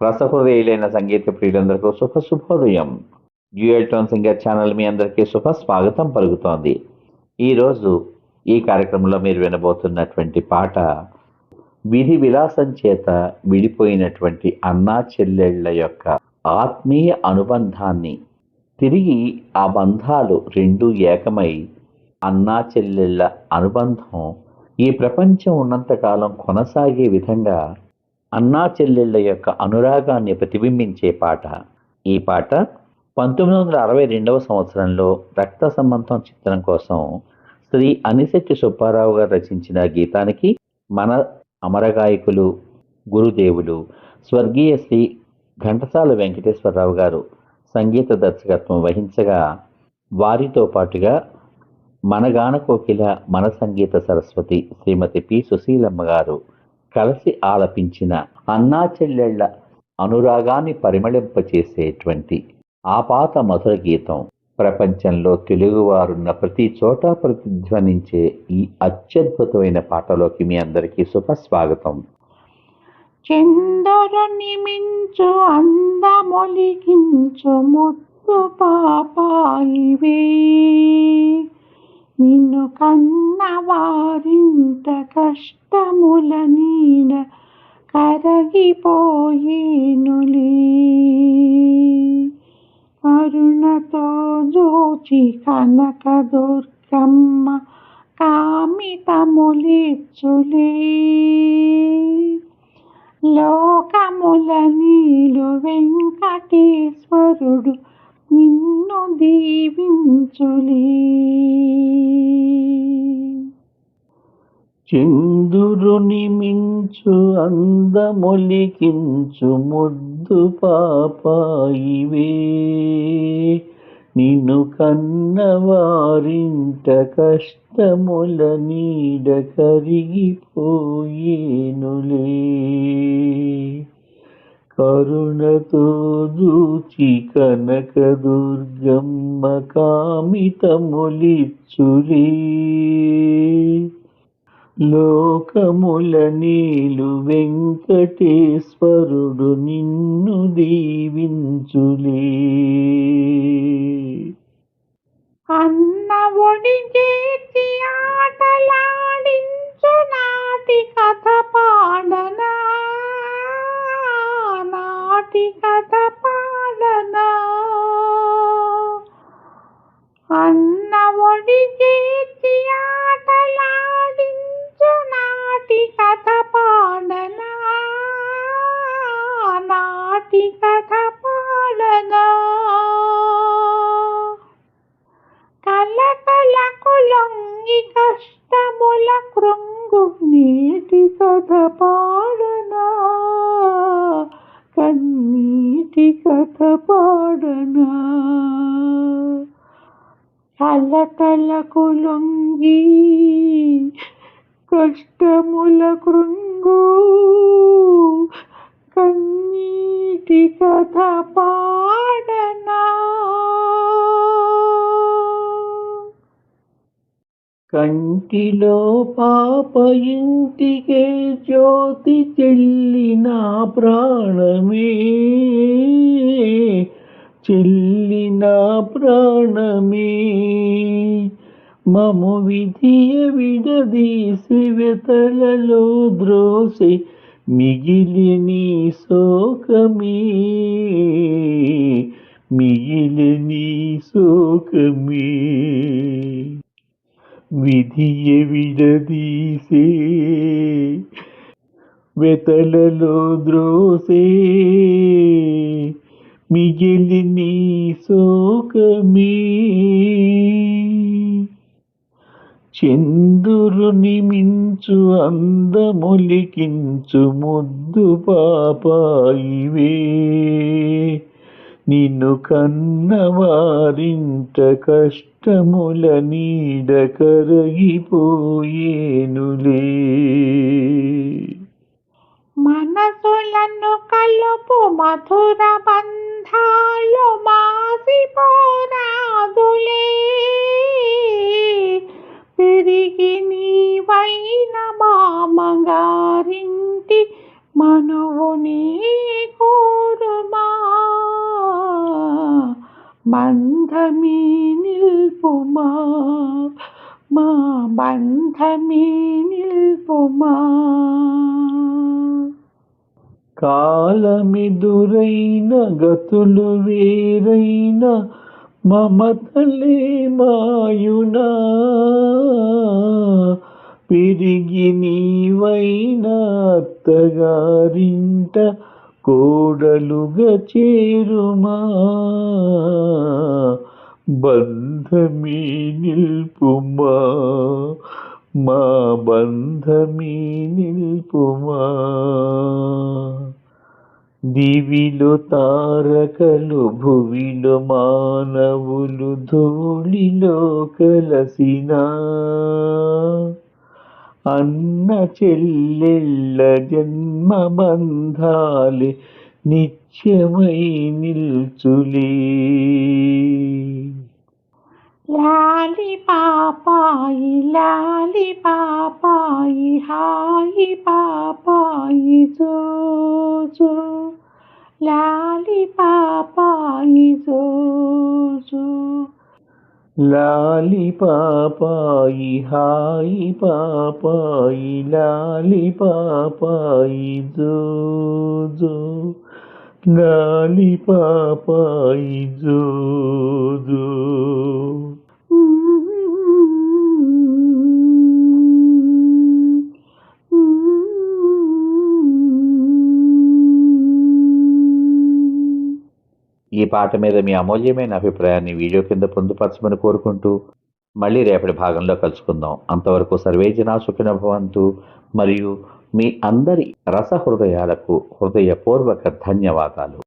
రసహృదయులైన సంగీత ప్రియులందరికీ శుభ శుభోదయం. డ్యూయల్ టోన్ సింగర్ ఛానల్ మీ అందరికీ శుభ స్వాగతం పలుకుతోంది. ఈరోజు ఈ కార్యక్రమంలో మీరు వినబోతున్నటువంటి పాట విధి విలాసం చేత విడిపోయినటువంటి అన్నా చెల్లెళ్ళ యొక్క ఆత్మీయ అనుబంధాన్ని తిరిగి ఆ బంధాలు రెండు ఏకమై అన్నా చెల్లెళ్ళ అనుబంధం ఈ ప్రపంచం ఉన్నంతకాలం కొనసాగే విధంగా అన్నా చెల్లెళ్ళ యొక్క అనురాగాన్ని ప్రతిబింబించే పాట. ఈ పాట పంతొమ్మిది వందల అరవై రెండవ సంవత్సరంలో రక్త సంబంధం చిత్రం కోసం శ్రీ అనిశెట్టి సుబ్బారావు గారు రచించిన గీతానికి మన అమరగాయకులు గురుదేవులు స్వర్గీయ శ్రీ ఘంటసాల వెంకటేశ్వరరావు గారు సంగీత దర్శకత్వం వహించగా వారితో పాటుగా మన గాన కోకిల మన సంగీత సరస్వతి శ్రీమతి పి సుశీలమ్మ గారు కలిసి ఆలపించిన అన్నా చెల్లెళ్ళ అనురాగాన్ని పరిమళింపచేసేటువంటి ఆపాత మధుర గీతం. ప్రపంచంలో తెలుగువారున్న ప్రతి చోట ప్రతిధ్వనించే ఈ అత్యద్భుతమైన పాటలోకి మీ అందరికీ శుభస్వాగతం స్వాగతం చందరుని మించు అందమొలిగించు ముద్దు పాపాయివే. నిన్ను కన్న వారింట కష్టముల నీడ కరగిపోయేనులే కరుణతో జోచి కనక దుర్గమ్మ కామితములిచ్చులే లోకముల నీలు వెంకటేశ్వరుడు నిన్ను దీవించులే చిందురుని మించు అందమొలికించు ముద్దు పాపాయివే. నిన్ను కన్నవారింట కష్టముల నీడ కరిగిపోయేనులే. కరుణతో దూచి కనక దుర్గమ్మ కామితములిచ్చులే లోకముల నీలు వెంకటేశ్వరుడు నిన్ను దీవించులే. అన్న ఒడి చేతి ఆటలాడించు నాటి కథ పాడనా? నాటి కథ పాడనా? అన్న ఒడి చేతి ఆటలాడించు నాటి కథ పాడనా కలకలకు లొంగి కష్టముల కృంగు నీటి కథ పాడన కన్నీటి కథ పాడనా కలకలకు లొంగి కష్టముల కృంగు కన్నీ కన్నీటి కథ పాడనా? కంటిలో పాప ఇంటికే జ్యోతి చెల్లిన ప్రాణమే. చెల్లిన ప్రాణమే. మము విధియ విడదీసి వెతలలో ద్రోసి మిగిలిని శోకమే మిగిలిని శోకమే. విధియ విడదీసే వెతలలో ద్రోసే. మిగిలి నీ శోకమే. చందురుని మించు అందములికించు ముద్దు పాపాయివే. నిన్ను కన్నవారింట కష్టముల నీడ కరగిపోయేనులే. మనసులను కలుపు మధుర బంధాలు మాసిపో బంధమీ నిల్పుమా మా బంధమీ నిల్పుమా కాలమెదురైన గతులు వేరైన మమతలే మాయునా పెరిగి నీవైన అత్తగారింట కోడలుగా చేరుమా? బంధమీ నిల్పుమా? మా బంధమీ నిల్పుమా? దివిలో తారకలు భువిలో మానవులు ధూళిలో కలసినా అన్న చెల్లెళ్ళ జన్మ బంధాలే నిత్యమై నిల్చులే లాలి పాపాయి లాలి పాపాయి హాయి పాపాయి జో లాలి పాపాయి జో లాలి పాపాయి హాయి పాపాయి లాలి పాపాయి జో జో. లాలి పాపాయి జో జో. పాట మీద మీ అమూల్యమైన అభిప్రాయాన్ని వీడియో కింద పొందుపరచమని కోరుకుంటూ మళ్ళీ రేపటి భాగంలో కలుసుకుందాం. అంతవరకు సర్వేజనా సుఖిన భవంతు మరియు మీ అందరి రస హృదయాలకు హృదయపూర్వక ధన్యవాదాలు.